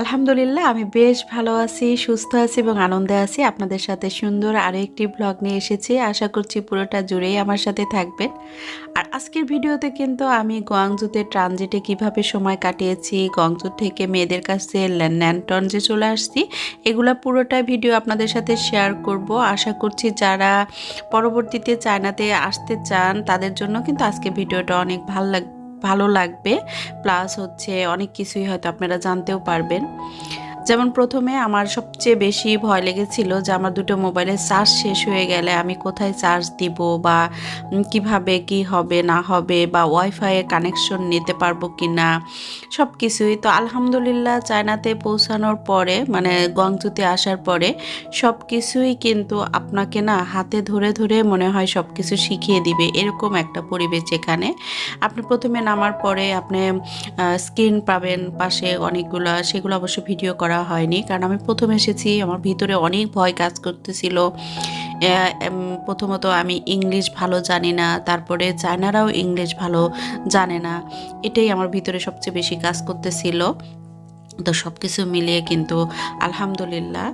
আলহামদুলিল্লাহ, আমি বেশ ভালো আছি, সুস্থ আছি এবং আনন্দে আছি। আপনাদের সাথে সুন্দর আরও একটি ব্লগ নিয়ে এসেছি। আশা করছি পুরোটা জুড়েই আমার সাথে থাকবেন। আর আজকের ভিডিওতে কিন্তু আমি গোয়াংজুতে ট্রানজিটে কীভাবে সময় কাটিয়েছি গংজু থেকে মেয়েদের কাছে ন্যানটনজে চলে আসছি, এগুলো পুরোটা ভিডিও আপনাদের সাথে শেয়ার করব। আশা করছি যারা পরবর্তীতে চায়নাতে আসতে চান, তাদের জন্য কিন্তু আজকে ভিডিওটা অনেক ভালো লাগ ভালো লাগবে। প্লাস হচ্ছে অনেক কিছুই হয়তো আপনারা জানতেও পারবেন। যেমন প্রথমে আমার সবচেয়ে বেশি ভয় লেগেছিল যে আমার দুটো মোবাইলের চার্জ শেষ হয়ে গেলে আমি কোথায় চার্জ দিব বা কীভাবে কি হবে, না হবে বা ওয়াইফাইয়ে কানেকশন নিতে পারব কি না সব কিছুই তো আলহামদুলিল্লাহ চায়নাতে পৌঁছানোর পরে মানে গংজুতে আসার পরে সব কিছুই কিন্তু আপনাকে না হাতে ধরে ধরে মনে হয় সব কিছু শিখিয়ে দিবে, এরকম একটা পরিবেশ যেখানে। আপনি প্রথমে নামার পরে আপনি স্ক্রিন পাবেন, পাশে অনেকগুলো, সেগুলো অবশ্য ভিডিও করা হয়নি। কারণ আমি প্রথম এসেছি, আমার ভিতরে অনেক ভয় কাজ করতেছিল। প্রথমত আমি ইংলিশ ভালো জানি না, তারপরে চায়নারাও ইংলিশ ভালো জানে না। এটাই আমার ভিতরে সবচেয়ে বেশি কাজ করতেছিল। তো সব কিছু মিলিয়ে কিন্তু আলহামদুলিল্লাহ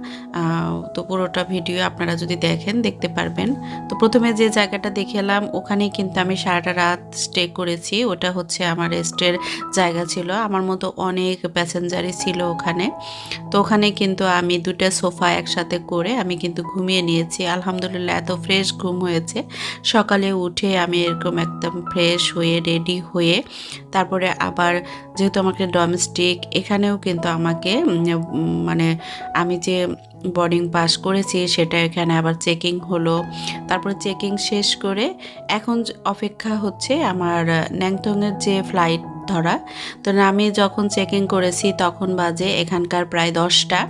তো পুরোটা ভিডিও আপনারা যদি দেখেন দেখতে পারবেন। তো প্রথমে যে জায়গাটা দেখে এলাম ওখানেই কিন্তু আমি সারাটা রাত স্টে করেছি। ওটা হচ্ছে আমার রেস্টের জায়গা ছিল। আমার মতো অনেক প্যাসেঞ্জারই ছিল ওখানে। তো ওখানে কিন্তু আমি দুটো সোফা একসাথে করে আমি কিন্তু ঘুমিয়ে নিয়েছি। আলহামদুলিল্লাহ এত ফ্রেশ ঘুম হয়েছে। সকালে উঠে আমি এরকম একদম ফ্রেশ হয়ে রেডি হয়ে, তারপরে আবার যেহেতু আমাকে ডোমেস্টিক এখানেও কিন্তু আমাকে মানে আমি যে বোর্ডিং পাস করেছি সেটা এখানে আবার চেকিং হলো। তারপরে চেকিং শেষ করে এখন অপেক্ষা হচ্ছে আমার ন্যাংটংয়ের যে ফ্লাইট ধরা। তো আমি যখন চেকিং করেছি তখন বাজে এখানকার প্রায় দশটা।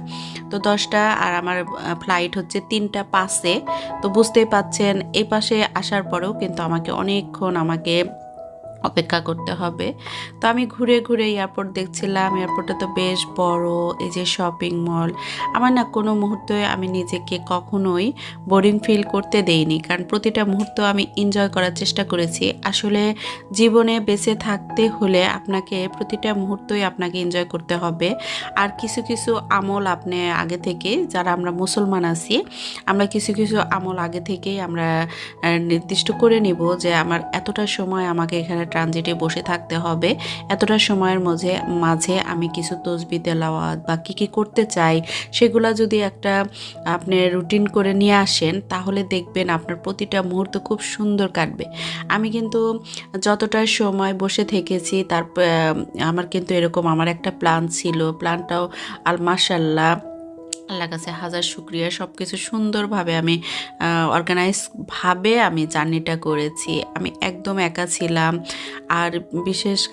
তো দশটা আর আমার ফ্লাইট হচ্ছে তিনটা পাঁচে। তো বুঝতেই পাচ্ছেন এই পাশে আসার পরেও কিন্তু আমাকে অনেকক্ষণ আমাকে অপেক্ষা করতে হবে। তো আমি ঘুরে ঘুরে এয়ারপোর্ট দেখছিলাম। এয়ারপোর্টটা তো বেশ বড়, এই যে শপিং মল আমার না কোনো মুহূর্তে আমি নিজেকে কখনোই বোরিং ফিল করতে দেইনি। কারণ প্রতিটা মুহূর্ত আমি এনজয় করার চেষ্টা করেছি। আসলে জীবনে বেঁচে থাকতে হলে আপনাকে প্রতিটা মুহূর্তই আপনাকে এনজয় করতে হবে। আর কিছু কিছু আমল আপনি আগে থেকে, যারা আমরা মুসলমান আছি, আমরা কিছু কিছু আমল আগে থেকেই আমরা নির্দিষ্ট করে নিব যে আমার এতটা সময় আমাকে এখানে ট্রানজিটে বসে থাকতে হবে। এতটা সময়ের মাঝে মাঝে আমি কিছু তসবি তেলাওয়াত বা কী কী করতে চাই সেগুলা যদি একটা আপনি রুটিন করে নিয়ে আসেন তাহলে দেখবেন আপনার প্রতিটা মুহূর্ত খুব সুন্দর কাটবে। আমি কিন্তু যতটা সময় বসে থেকেছি তার আহ, আমার কিন্তু এরকম আমার একটা প্ল্যান ছিল। প্ল্যানটাও আল মাশাল্লাহ আল্লাহ কাছে হাজার শুক্রিয়া। সব কিছু সুন্দরভাবে আমি অর্গানাইজভাবে আমি জার্নিটা করেছি। আমি একদম একা ছিলাম। আর বিশেষ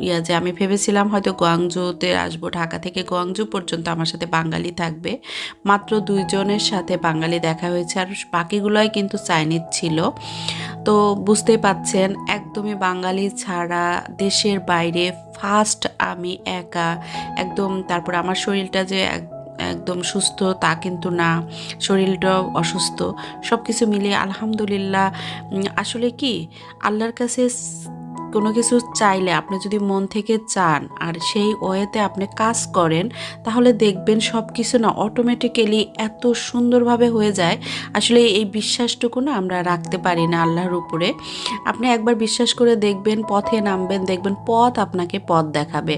ইয়া যে আমি ভেবেছিলাম হয়তো গোয়াংজুতে আসব, ঢাকা থেকে গোয়াংজু পর্যন্ত আমার সাথে বাঙালি থাকবে। মাত্র দুইজনের সাথে বাঙালি দেখা হয়েছে। আর বাকিগুলোই কিন্তু চাইনিজ ছিল। তো বুঝতেই পাচ্ছেন, একদমই বাঙালি ছাড়া দেশের বাইরে ফার্স্ট আমি একা। একদম তারপর আমার শরীরটা যে এক- একদম সুস্থ, তা কিন্তু না। শরীরটাও অসুস্থ। সব কিছু মিলিয়ে আলহামদুলিল্লাহ। আসলে কি? আল্লাহর কাছে কোনো কিছু চাইলে আপনি যদি মন থেকে চান আর সেই ওয়েতে আপনি কাজ করেন, তাহলে দেখবেন সব কিছু না অটোমেটিক্যালি এত সুন্দরভাবে হয়ে যায়। আসলে এই বিশ্বাসটুকু না আমরা রাখতে পারি না আল্লাহর উপরে। আপনি একবার বিশ্বাস করে দেখবেন, পথে নামবেন, দেখবেন পথ আপনাকে পথ দেখাবে।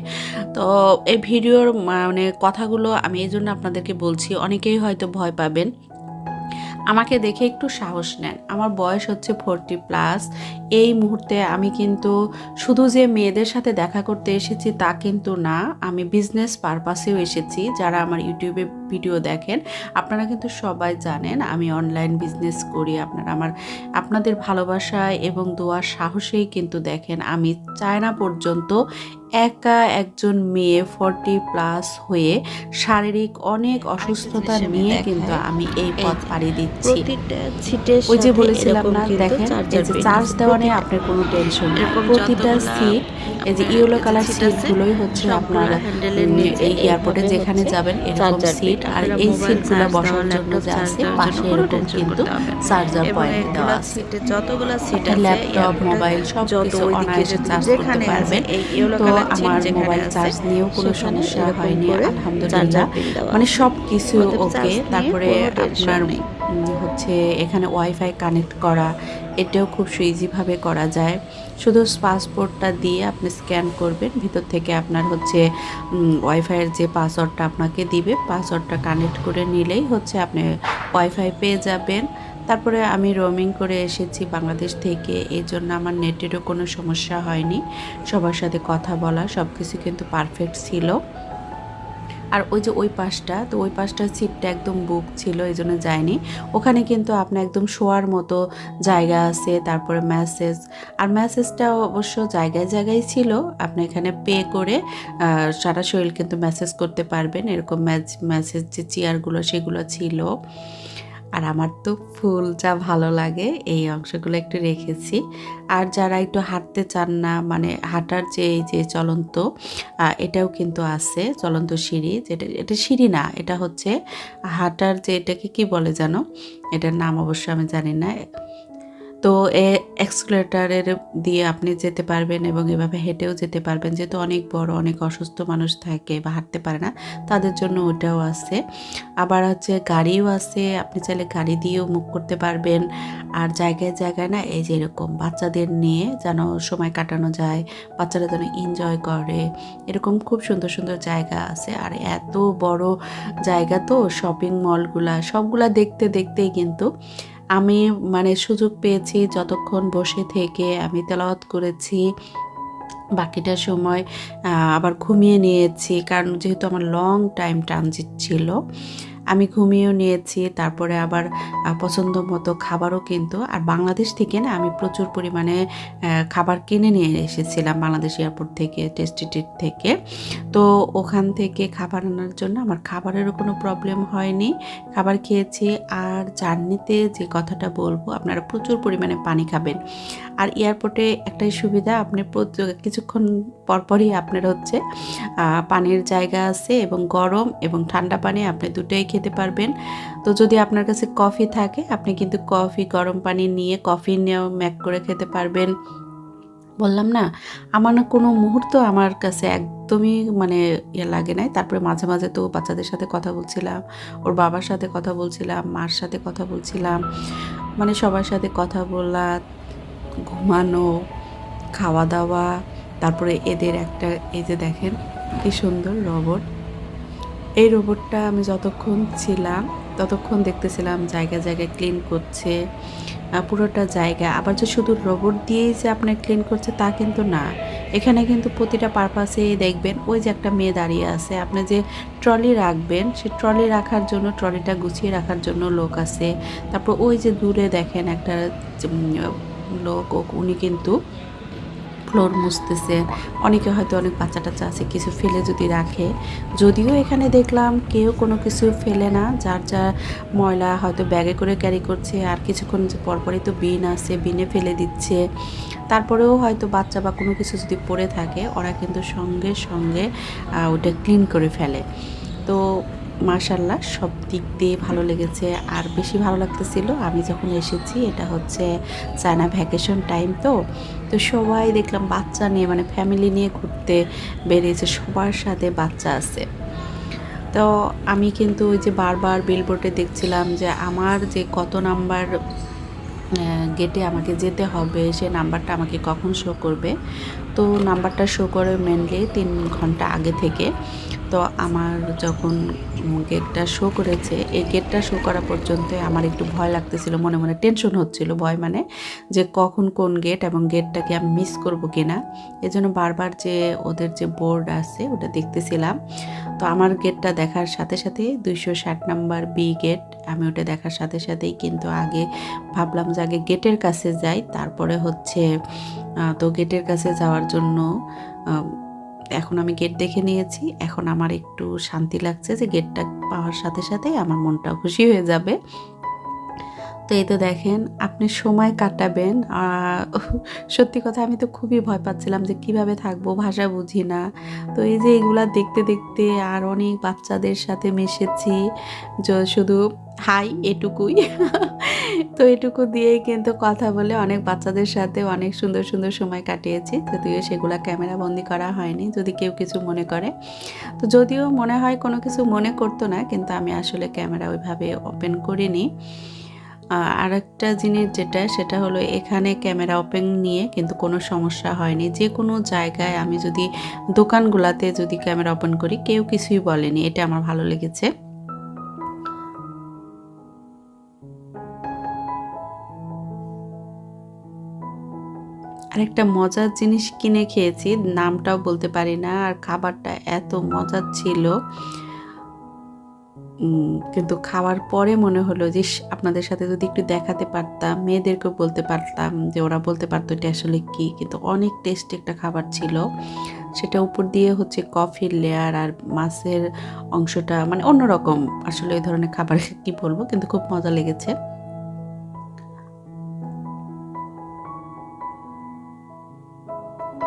তো এই ভিডিওর মানে কথাগুলো আমি এই জন্য আপনাদেরকে বলছি, অনেকেই হয়তো ভয় পাবেন। আমাকে দেখে একটু সাহস নেন। আমার বয়স হচ্ছে ফোরটি প্লাস এই মুহূর্তে আমি কিন্তু শুধু যে মেয়েদের সাথে দেখা করতে এসেছি তা কিন্তু না, আমি বিজনেস পারপাসেও এসেছি। যারা আমার ইউটিউবে ভিডিও দেখেন, আপনারা কিন্তু সবাই জানেন আমি অনলাইন বিজনেস করি। আপনারা আমার, আপনাদের ভালোবাসা এবং দোয়ার সাহসেই কিন্তু দেখেন। আমি চায়না পর্যন্ত একা একজন মেয়ে ফর্টি প্লাস হয়ে শারীরিক অনেক অসুস্থতা নিয়ে কিন্তু আমি এই পথ পাড়ি দিচ্ছি। ওই যে বলেছিলাম না দেখেন এই যে চার্জ দেওয়া নিয়ে আপনার কোনো টেনশন নেই। প্রতিটা সিট এই যে ইয়েলো কালার সিটগুলোই হচ্ছে আপনার এই এয়ারপোর্টে যেখানে যাবেন এরকম সিট আর এই সিটগুলো বসার জন্য যে আছে পাশে এরকম কিন্তু চার্জার পয়েন্ট দেওয়া আছে। সিটে যতগুলা সিট ল্যাপটপ মোবাইল সব কিছু অনায়াসে চার্জ করতে পারবেন। তো আমার মোবাইল চার্জ নিয়েও কোনো সমস্যা হয়নি আলহামদুলিল্লাহ। মানে সব কিছু ওকে তারপরে আপনার হচ্ছে এখানে ওয়াইফাই কানেক্ট করা এটাও খুব ইজিভাবে করা যায়। শুধু পাসপোর্টটা দিয়ে আপনি স্ক্যান করবেন ভিতর থেকে আপনার হচ্ছে ওয়াইফাইয়ের যে পাসওয়ার্ডটা আপনাকে দিবে পাসওয়ার্ডটা কানেক্ট করে নিলেই হচ্ছে আপনি ওয়াইফাই পেয়ে যাবেন। তারপরে আমি রোমিং করে এসেছি বাংলাদেশ থেকে। এই জন্য আমার নেটেরও কোনো সমস্যা হয়নি। সবার সাথে কথা বলা সব কিছু কিন্তু পারফেক্ট ছিল। আর ওই যে ওই পাশটা, তো ওই পাশটার সিটটা একদম বুক ছিল, এই জন্য যায়নি ওখানে কিন্তু আপনি একদম শোয়ার মতো জায়গা আছে, তারপরে ম্যাসেজ আর মেসেজটা অবশ্য জায়গায় জায়গায় ছিল, আপনি এখানে পে করে সারা শরীর কিন্তু মেসেজ করতে পারবেন। এরকম ম্যাসেজ যে চেয়ারগুলো সেগুলো ছিল। আর আমার তো ফুল যা ভালো লাগে, এই অংশগুলো একটু রেখেছি। আর যারা একটু হাঁটতে চান না মানে হাঁটার যে যে চলন্ত এটাও কিন্তু আছে, চলন্ত সিঁড়ি। যেটা, এটা সিঁড়ি না, এটা হচ্ছে হাঁটার যে, এটাকে কি বলে জানো? এটার নাম অবশ্য আমি জানি না। তো এ এক্সকুলেটারের দিয়ে আপনি যেতে পারবেন এবং এভাবে হেঁটেও যেতে পারবেন। যেহেতু অনেক বড়, অনেক অসুস্থ মানুষ থাকে বা হাঁটতে পারে না, তাদের জন্য ওটাও আছে। আবার হচ্ছে গাড়িও আছে, আপনি চাইলে গাড়ি দিয়েও মুভ করতে পারবেন। আর জায়গায় জায়গায় না এই যে এরকম বাচ্চাদের নিয়ে যেন সময় কাটানো যায়, বাচ্চারা যেন এনজয় করে, এরকম খুব সুন্দর সুন্দর জায়গা আছে। আর এত বড় জায়গা তো শপিং মলগুলা সবগুলা দেখতে, দেখতেই কিন্তু আমি মানে সুযোগ পেয়েছি যতক্ষণ বসে থেকে আমি তেলাওয়াত করেছি। বাকিটা সময় আবার ঘুমিয়ে নিয়েছি, কারণ যেহেতু আমার লং টাইম ট্রানজিট ছিল আমি ঘুমিয়েও নিয়েছি, তারপরে আবার পছন্দ মতো খাবারও কিন্তু, আর বাংলাদেশ থেকে না আমি প্রচুর পরিমাণে খাবার কিনে নিয়ে এসেছিলাম বাংলাদেশ এয়ারপোর্ট থেকে টেস্টিটির থেকে। তো ওখান থেকে খাবার আনার জন্য আমার খাবারেরও কোনো প্রবলেম হয়নি। খাবার খেয়েছি, আর জার্নিতে যে কথাটা বলব, আপনারা প্রচুর পরিমাণে পানি খাবেন। আর এয়ারপোর্টে একটাই সুবিধা, আপনি কিছুক্ষণ পরপরই আপনার হচ্ছে পানির জায়গা আছে এবং গরম এবং ঠান্ডা পানি আপনি দুটোই খেতে পারবেন। তো যদি আপনার কাছে কফি থাকে, আপনি কিন্তু কফি, গরম পানি নিয়ে কফি নিয়েও ম্যাক করে খেতে পারবেন। বললাম না, আমার না কোনো মুহূর্ত আমার কাছে একদমই মানে ইয়ে লাগে নাই। তারপরে মাঝে মাঝে তো বাচ্চাদের সাথে কথা বলছিলাম, ওর বাবার সাথে কথা বলছিলাম, মার সাথে কথা বলছিলাম মানে সবার সাথে কথা বলা, ঘুমানো, খাওয়া দাওয়া তারপরে এদের একটা, এই যে দেখেন, কি সুন্দর রোবট। এই রোবটটা আমি যতক্ষণ ছিলাম, ততক্ষণ দেখতেছিলাম জায়গা জায়গায় ক্লিন করছে পুরোটা জায়গা। আবার যে শুধু রোবট দিয়েই যে আপনার ক্লিন করছে তা কিন্তু না। এখানে কিন্তু প্রতিটা পারপাসে দেখবেন, ওই যে একটা মেয়ে দাঁড়িয়ে আছে। আপনি যে ট্রলি রাখবেন, সে ট্রলি রাখার জন্য ট্রলিটা গুছিয়ে রাখার জন্য লোক আছে। তারপর ওই যে দূরে দেখেন একটা লোক, উনি কিন্তু ফ্লোর মুছতেছে। অনেকে হয়তো অনেক বাচ্চা টাচ্চা আছে, কিছু ফেলে যদি রাখে। যদিও এখানে দেখলাম কেউ কোনো কিছু ফেলে না, যার যা ময়লা হয়তো ব্যাগে করে ক্যারি করছে, আর কিছুক্ষণ যে পরপরই তো বিন আছে, বিনে ফেলে দিচ্ছে। তারপরেও হয়তো বাচ্চা বা কোনো কিছু যদি পড়ে থাকে, ওরা কিন্তু সঙ্গে সঙ্গে ওটা ক্লিন করে ফেলে। তো মাশাল্লাহ সব দিক দিয়ে ভালো লেগেছে। আর বেশি ভালো লাগতেছিল, আমি যখন এসেছি, এটা হচ্ছে চায়না ভ্যাকেশন টাইম তো। তো সবাই দেখলাম বাচ্চা নিয়ে মানে ফ্যামিলি নিয়ে ঘুরতে বেরিয়েছে, সবার সাথে বাচ্চা আছে। তো আমি কিন্তু ওই যে বারবার বিলবোর্ডে দেখছিলাম যে আমার যে কত নাম্বার গেটে আমাকে যেতে হবে, সে নাম্বারটা আমাকে কখন শো করবে? তো নাম্বারটা শো করে মেনলি তিন ঘণ্টা আগে থেকে। তো আমার যখন গেটটা শো করেছে, এই গেটটা শো করা পর্যন্ত আমার একটু ভয় লাগতেছিল, মনে মনে টেনশন হচ্ছিল, ভয় মানে যে কখন কোন গেট এবং গেটটাকে আমি মিস করব কি কিনা। এজন্য বারবার যে ওদের যে বোর্ড আছে, ওটা দেখতেছিলাম। তো আমার গেটটা দেখার সাথে সাথে দুইশো ষাট নাম্বার বি গেট আমি ওটা দেখার সাথে সাথেই কিন্তু আগে ভাবলাম যে আগে গেটের কাছে যাই, তারপরে হচ্ছে তো গেটের কাছে যাওয়ার জন্য এখন আমি গেট দেখে নিয়েছি। এখন আমার একটু শান্তি লাগছে যে গেটটা পাওয়ার সাথে সাথে আমার মনটাও খুশি হয়ে যাবে। তো এই তো দেখেন, আপনি সময় কাটাবেন। সত্যি কথা, আমি তো খুবই ভয় পাচ্ছিলাম যে কীভাবে থাকব, ভাষা বুঝি না। তো এই যে এগুলা দেখতে দেখতে আর অনেক বাচ্চাদের সাথে মিশেছি শুধু হাই এটুকুই। তো এটুকু দিয়েই কিন্তু কথা বলে অনেক বাচ্চাদের সাথে অনেক সুন্দর সুন্দর সময় কাটিয়েছি। যদিও সেগুলা ক্যামেরা বন্দি করা হয়নি, যদি কেউ কিছু মনে করে। তো যদিও মনে হয় কোনো কিছু মনে করতো না, কিন্তু আমি আসলে ক্যামেরা ওইভাবে ওপেন করিনি। আহ, আরেকটা জিনিস যেটা সেটা হলো এখানে ক্যামেরা ওপেন নিয়ে কিন্তু কোনো সমস্যা হয়নি। যে কোনো জায়গায় আমি যদি দোকানগুলাতে যদি ক্যামেরা ওপেন করি কেউ কিছুই বলেনি। এটা আমার ভালো লেগেছে। আরেকটা মজার জিনিস কিনে খেয়েছি নামটাও বলতে পারি না আর খাবারটা এত মজার ছিল। কিন্তু খাওয়ার পরে মনে হলো যে আপনাদের সাথে যদি একটু দেখাতে পারতাম, মেয়েদেরকেও বলতে পারতাম যে, ওরা বলতে পারতো এটা আসলে কি। কিন্তু অনেক টেস্টি একটা খাবার ছিল। সেটা উপর দিয়ে হচ্ছে কফির লেয়ার আর মাছের অংশটা মানে অন্যরকম আসলে এই ধরনের খাবার, কি বলব, কিন্তু খুব মজা লেগেছে।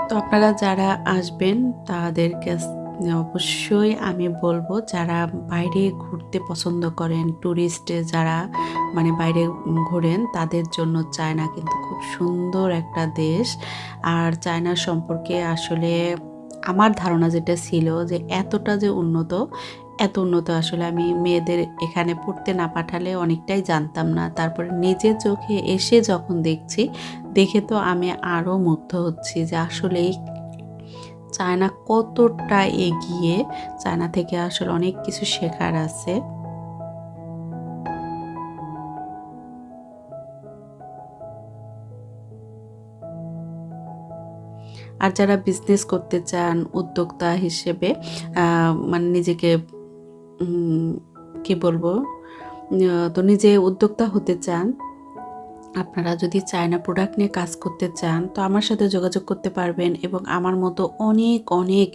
তো আপনারা যারা আসবেন তাদের কাছ- অবশ্যই আমি বলব যারা বাইরে ঘুরতে পছন্দ করেন ট্যুরিস্টে যারা মানে বাইরে ঘোরেন, তাদের জন্য চায়না কিন্তু খুব সুন্দর একটা দেশ। আর চায়নার সম্পর্কে আসলে আমার ধারণা যেটা ছিল যে এতটা যে উন্নত, এত উন্নত আসলে আমি মেয়েদের এখানে পড়তে না পাঠালে অনেকটাই জানতাম না। তারপরে নিজের চোখে এসে যখন দেখছি, দেখে তো আমি আরও মুগ্ধ হচ্ছি যে আসলেই চায়না কতটা এগিয়ে চায়না থেকে আসলে অনেক কিছু শেখার আছে। আর যারা বিজনেস করতে চান, উদ্যোক্তা হিসেবে মানে নিজেকে কি বলব? তো নিজে উদ্যোক্তা হতে চান আপনারা যদি চায়না প্রোডাক্ট নিয়ে কাজ করতে চান, তো আমার সাথে যোগাযোগ করতে পারবেন এবং আমার মতো অনেক অনেক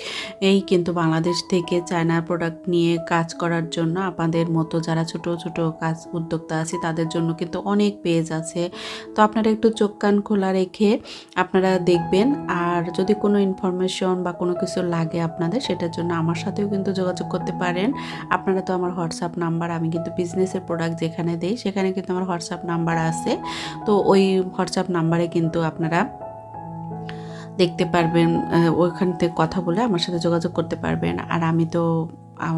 এই কিন্তু বাংলাদেশ থেকে চায়না প্রোডাক্ট নিয়ে কাজ করার জন্য আপনাদের মতো যারা ছোট ছোট কাজ উদ্যোক্তা আছে, তাদের জন্য কিন্তু অনেক পেজ আছে। তো আপনারা একটু চোখ, কান খোলা রেখে আপনারা দেখবেন। আর যদি কোনো ইনফরমেশন বা কোনো কিছু লাগে আপনাদের, সেটার জন্য আমার সাথেও কিন্তু যোগাযোগ করতে পারেন। আপনারা তো আমার হোয়াটসঅ্যাপ নাম্বার আমি কিন্তু বিজনেসের প্রোডাক্ট যেখানে দেই, সেখানে কিন্তু আমার হোয়াটসঅ্যাপ নাম্বার আছে। তো ওই হোয়াটসঅ্যাপ নাম্বারে কিন্তু আপনারা দেখতে পারবেন ওইখান থেকে কথা বলে আমার সাথে যোগাযোগ করতে পারবেন। আর আমি তো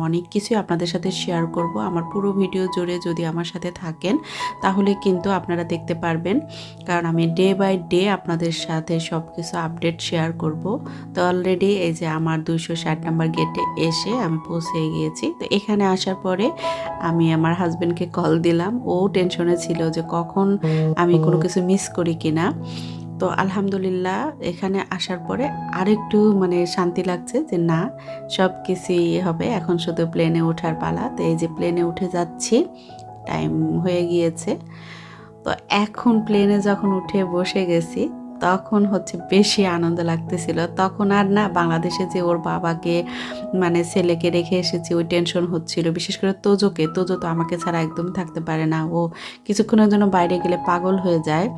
অনেক কিছুই আপনাদের সাথে শেয়ার করব। আমার পুরো ভিডিও জুড়ে যদি আমার সাথে থাকেন, তাহলে কিন্তু আপনারা দেখতে পারবেন। কারণ আমি ডে বাই ডে আপনাদের সাথে সব কিছু আপডেট শেয়ার করব। তো অলরেডি এই যে আমার দুইশো ষাট নাম্বার গেটে এসে আমি পৌঁছে গিয়েছি। তো এখানে আসার পরে আমি আমার হাজব্যান্ডকে কল দিলাম। ও টেনশনে ছিল যে কখন আমি কোনো কিছু মিস করি কিনা। তো আলহামদুলিল্লাহ, এখানে আসার পরে আরেকটু মানে শান্তি লাগছে যে না, সব কিছুই হবে। এখন শুধু প্লেনে ওঠার পালা। তো এই যে প্লেনে উঠে যাচ্ছি টাইম হয়ে গিয়েছে। তো এখন প্লেনে যখন উঠে বসে গেছি তখন হচ্ছে বেশি আনন্দ লাগতেছিল। তখন আর না বাংলাদেশে যে ওর বাবাকে মানে ছেলেকে রেখে এসেছি, ওই টেনশন হচ্ছিল। বিশেষ করে তোজোকে। তোজো তো আমাকে ছাড়া একদম থাকতে পারে না। ও কিছুক্ষণের জন্য বাইরে গেলে পাগল হয়ে যায়।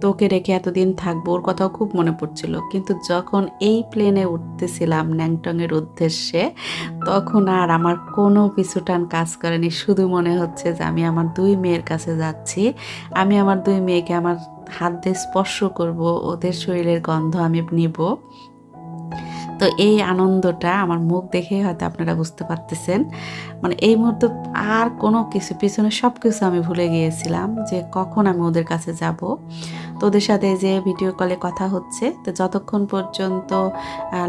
তো ওকে রেখে এতদিন থাকব, ওর কথাও খুব মনে পড়ছিল। কিন্তু যখন এই প্লেনে উঠতেছিলাম ন্যাংটংয়ের উদ্দেশ্যে, তখন আর আমার কোনো পিছুটান কাজ করেনি। শুধু মনে হচ্ছে যে আমি আমার দুই মেয়ের কাছে যাচ্ছি। আমি আমার দুই মেয়েকে আমার হাত দিয়ে স্পর্শ করব ওদের শরীরের গন্ধ আমি নিব। তো এই আনন্দটা আমার মুখ দেখে হয়তো আপনারা বুঝতে পারতেছেন। মানে এই মুহূর্তে আর কোনো কিছু, পিছনে সব কিছু আমি ভুলে গিয়েছিলাম যে কখন আমি ওদের কাছে যাব। তো ওদের সাথে যে ভিডিও কলে কথা হচ্ছে, তো যতক্ষণ পর্যন্ত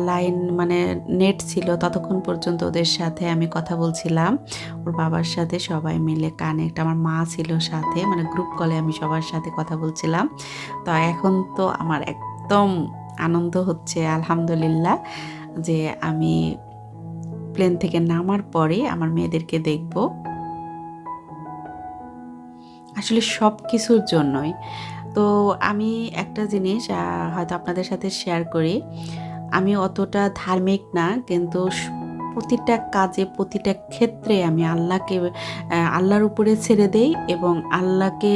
লাইন মানে নেট ছিল, ততক্ষণ পর্যন্ত ওদের সাথে আমি কথা বলছিলাম। ওর বাবার সাথে সবাই মিলে কানেক্ট আমার মা ছিল সাথে মানে গ্রুপ কলে আমি সবার সাথে কথা বলছিলাম। তো এখন তো আমার একদম আনন্দ হচ্ছে, আলহামদুলিল্লাহ, যে আমি প্লেন থেকে নামার পরে আমার মেয়েদেরকে দেখব। আসলে সব কিছুর জন্যই। তো আমি একটা জিনিস হয়তো আপনাদের সাথে শেয়ার করি। আমি অতটা ধার্মিক না, কিন্তু প্রতিটা কাজে, প্রতিটা ক্ষেত্রে আমি আল্লাহকে আল্লাহর উপরে ছেড়ে দেই এবং আল্লাহকে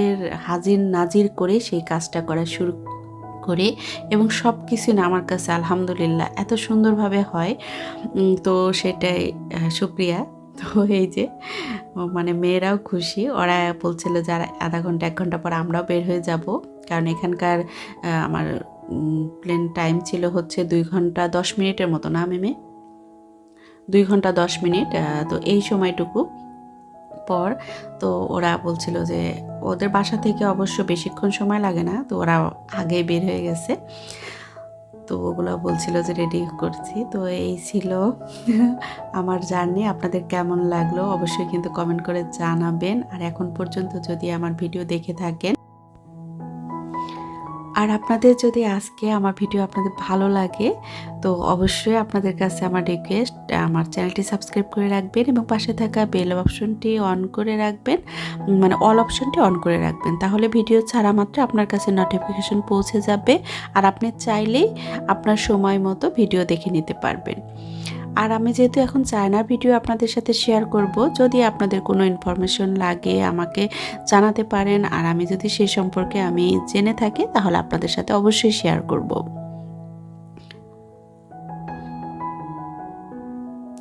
হাজির নাজির করে সেই কাজটা করা শুরু করি এবং সব কিছু না আমার কাছে, আলহামদুলিল্লাহ, এত সুন্দরভাবে হয়। তো সেটাই শুক্রিয়া তো এই যে মানে মেয়েরাও খুশি। ওরা বলছিল যে, আর, আধা ঘণ্টা, এক ঘণ্টা পর আমরাও বের হয়ে যাব। কারণ এখানকার আমার প্লেন টাইম ছিল হচ্ছে দুই ঘণ্টা দশ মিনিটের মতো না, মেমে? দুই ঘণ্টা দশ মিনিট তো এই সময়টুকু পর তো ওরা বলছিল যে ওদের বাসা থেকে অবশ্য বেশিক্ষণ সময় লাগে না, তো ওরা আগে বের হয়ে গেছে। তো ওগুলো বলছিল যে রেডি করছি। তো এই ছিল আমার জার্নি আপনাদের কেমন লাগল অবশ্যই কিন্তু কমেন্ট করে জানাবেন। আর এখন পর্যন্ত যদি আমার ভিডিও দেখে থাকেন আর আপনাদের যদি আজকে আমার ভিডিও আপনাদের ভালো লাগে, তো অবশ্যই আপনাদের কাছে আমার রিকোয়েস্ট আমার চ্যানেলটি সাবস্ক্রাইব করে রাখবেন এবং পাশে থাকা বেল অপশনটি অন করে রাখবেন মানে অল অপশনটি অন করে রাখবেন। তাহলে ভিডিও ছাড়া মাত্র আপনার কাছে নোটিফিকেশন পৌঁছে যাবে, আর আপনি চাইলেই আপনার সময় মতো ভিডিও দেখে নিতে পারবেন। আর আমি যেহেতু এখন চায়নার ভিডিও আপনাদের সাথে শেয়ার করব, যদি আপনাদের কোনো ইনফরমেশন লাগে আমাকে জানাতে পারেন, আর আমি যদি সেই সম্পর্কে আমি জেনে থাকি, তাহলে আপনাদের সাথে অবশ্যই শেয়ার করব।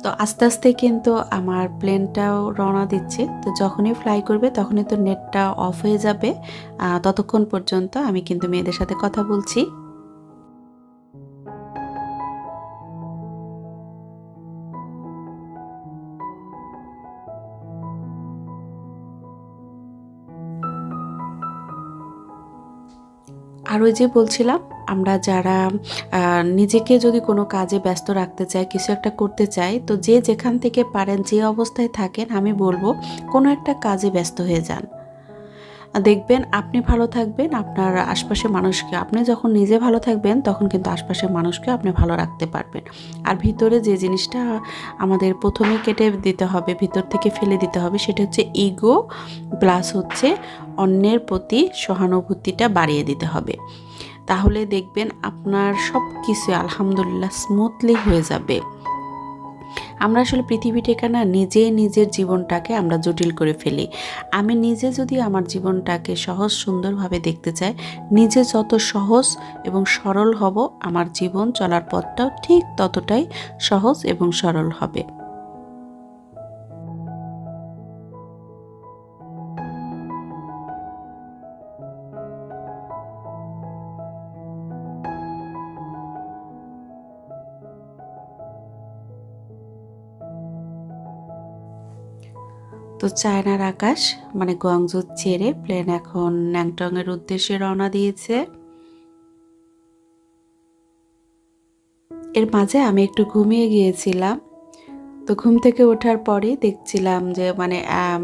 তো আস্তে আস্তে কিন্তু আমার প্লেনটাও রওনা দিচ্ছে, তো যখনই ফ্লাই করবে, তখনই তো নেটটা অফ হয়ে যাবে। ততক্ষণ পর্যন্ত আমি কিন্তু মেয়েদের সাথে কথা বলছি। আর ওই যে বলছিলাম, আমরা যারা নিজেকে যদি কোনো কাজে ব্যস্ত রাখতে চাই, কিছু একটা করতে চাই, তো যে যেখান থেকে পারেন, যে অবস্থায় থাকেন, আমি বলব কোনো একটা কাজে ব্যস্ত হয়ে যান। দেখবেন আপনি ভালো থাকবেন, আপনার আশপাশের মানুষকে, আপনি যখন নিজে ভালো থাকবেন, তখন কিন্তু আশপাশের মানুষকে আপনি ভালো রাখতে পারবেন। আর ভিতরে যে জিনিসটা আমাদের প্রথমে কেটে দিতে হবে, ভিতর থেকে ফেলে দিতে হবে, সেটা হচ্ছে ইগো প্লাস হচ্ছে অন্যের প্রতি সহানুভূতিটা বাড়িয়ে দিতে হবে। তাহলে দেখবেন আপনার সব কিছু আলহামদুলিল্লাহ স্মুথলি হয়ে যাবে। আমরা আসলে পৃথিবীটাকে না নিজে নিজের জীবনটাকে আমরা জটিল করে ফেলি। আমি নিজে যদি আমার জীবনটাকে সহজ সুন্দরভাবে দেখতে চাই, নিজে যত সহজ এবং সরল হব, আমার জীবন চলার পথটাও ঠিক ততটাই সহজ এবং সরল হবে। তো চায়নার আকাশ মানে গোয়াংজু ছেড়ে প্লেন এখন ন্যাংটংয়ের উদ্দেশ্যে রওনা দিয়েছে। এর মাঝে আমি একটু ঘুমিয়ে গিয়েছিলাম। তো ঘুম থেকে ওঠার পরেই দেখছিলাম যে মানে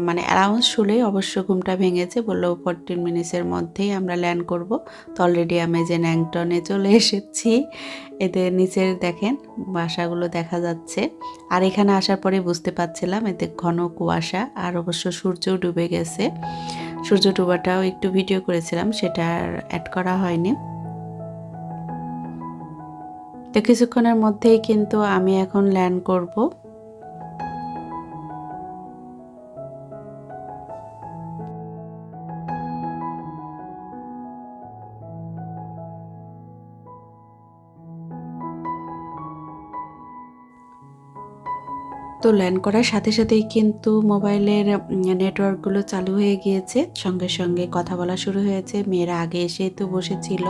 মানে অ্যালাউন্স শুনে অবশ্য ঘুমটা ভেঙেছে, বলল ফোরটিন মিনিটসের মধ্যেই আমরা ল্যান্ড করব। তো অলরেডি আমি যে ন্যাংটনে চলে এসেছি, এদের নিচের দেখেন বাসাগুলো দেখা যাচ্ছে। আর এখানে আসার পরে বুঝতে পারছিলাম এতে ঘন কুয়াশা, আর অবশ্য সূর্য ডুবে গেছে। সূর্য ডুবাটাও একটু ভিডিও করেছিলাম, সেটা অ্যাড করা হয়নি। তো কিছুক্ষণের মধ্যেই কিন্তু আমি এখন ল্যান্ড করব। তো ল্যান্ড করার সাথে সাথেই কিন্তু মোবাইলের নেটওয়ার্কগুলো চালু হয়ে গিয়েছে। সঙ্গে সঙ্গে কথা বলা শুরু হয়েছে। মেয়েরা আগে এসেই তো বসেছিল।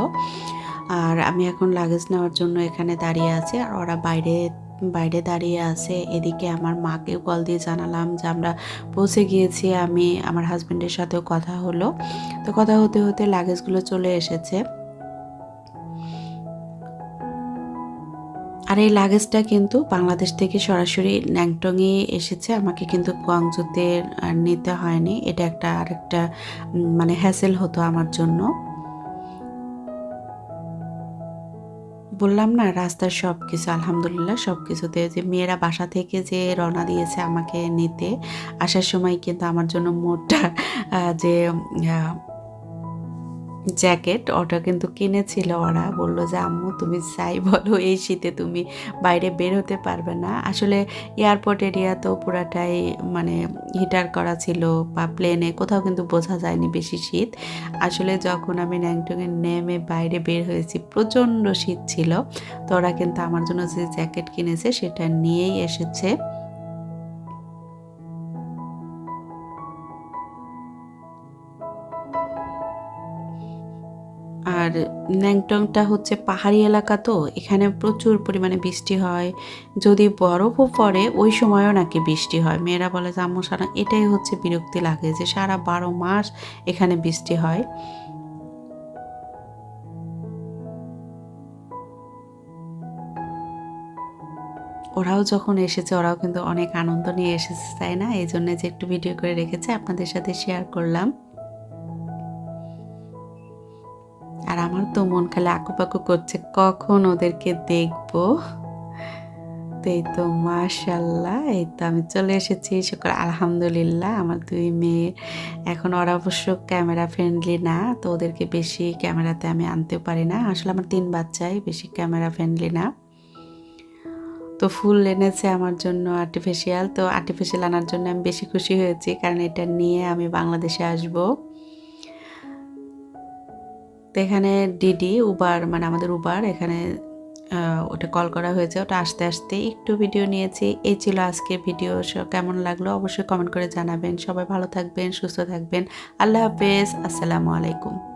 আর আমি এখন লাগেজ নেওয়ার জন্য এখানে দাঁড়িয়ে আছি। আর ওরা বাইরে বাইরে দাঁড়িয়ে আছে। এদিকে আমার মাকেও কল দিয়ে জানালাম যে আমরা পৌঁছে গিয়েছি। আমি, আমার হাজব্যান্ডের সাথেও কথা হলো। তো কথা হতে হতে লাগেজগুলো চলে এসেছে। আর এই লাগেজটা কিন্তু বাংলাদেশ থেকে সরাসরি ন্যাংটংয়ে এসেছে। আমাকে কিন্তু গুয়াংজুতে আর নিতে হয়নি। এটা একটা আরেকটা মানে হ্যাসেল হতো আমার জন্য। বললাম না, রাস্তার সব কিছু আলহামদুলিল্লাহ সব কিছুতে যে মেয়েরা বাসা থেকে যে রওনা দিয়েছে আমাকে নিতে, আসার সময় কিন্তু আমার জন্য মোটটা যে জ্যাকেট, ওটা কিন্তু কিনেছিল ওরা। বলল যে, আম্মু, তুমি যাই বলো, এই শীতে তুমি বাইরে বের হতে পারবে না। আসলে এয়ারপোর্ট এরিয়া তো পুরাটাই মানে হিটার করা ছিল বা প্লেনে, কোথাও কিন্তু বোঝা যায়নি বেশি শীত। আসলে যখন আমি ন্যাংটংয়ে নেমে বাইরে বের হয়েছি, প্রচণ্ড শীত ছিল। তো ওরা কিন্তু আমার জন্য যে জ্যাকেট কিনেছে, সেটা নিয়েই এসেছে। আর ন্যাংটংটা হচ্ছে পাহাড়ি এলাকা তো, এখানে প্রচুর পরিমাণে বৃষ্টি হয়। যদি বরফও পড়ে, ওই সময়ও নাকি বৃষ্টি হয়। মেয়েরা বলে যে সারা এটাই হচ্ছে বিরক্তি লাগে যে, সারা বারো মাস এখানে বৃষ্টি হয়। ওরাও যখন এসেছে, ওরাও কিন্তু অনেক আনন্দ নিয়ে এসেছে, তাই না? এই জন্য যে একটু ভিডিও করে রেখেছে, আপনাদের সাথে শেয়ার করলাম। আর আমার তো মন খালি আঁকুপাকু করছে, কখন ওদেরকে দেখব? তো এই তো মাশাল্লাহ এই তো আমি চলে এসেছি সকল আলহামদুলিল্লাহ, আমার দুই মেয়ে। এখন ওরা অবশ্য ক্যামেরা ফ্রেন্ডলি না, তো ওদেরকে বেশি ক্যামেরাতে আমি আনতেও পারি না। আসলে আমার তিন বাচ্চাই, বেশি ক্যামেরা ফ্রেন্ডলি না। তো ফুল এনেছে আমার জন্য আর্টিফিশিয়াল তো আর্টিফিশিয়াল আনার জন্য আমি বেশি খুশি হয়েছি, কারণ এটা নিয়ে আমি বাংলাদেশে আসব। তো এখানে ডিডি উবার মানে আমাদের উবার এখানে ওটা কল করা হয়েছে। ওটা আস্তে আস্তে একটু ভিডিও নিয়েছি। এই ছিল আজকে ভিডিও কেমন লাগল? অবশ্যই কমেন্ট করে জানাবেন। সবাই ভালো থাকবেন, সুস্থ থাকবেন। আল্লাহ হাফেজ। আসসালামু আলাইকুম।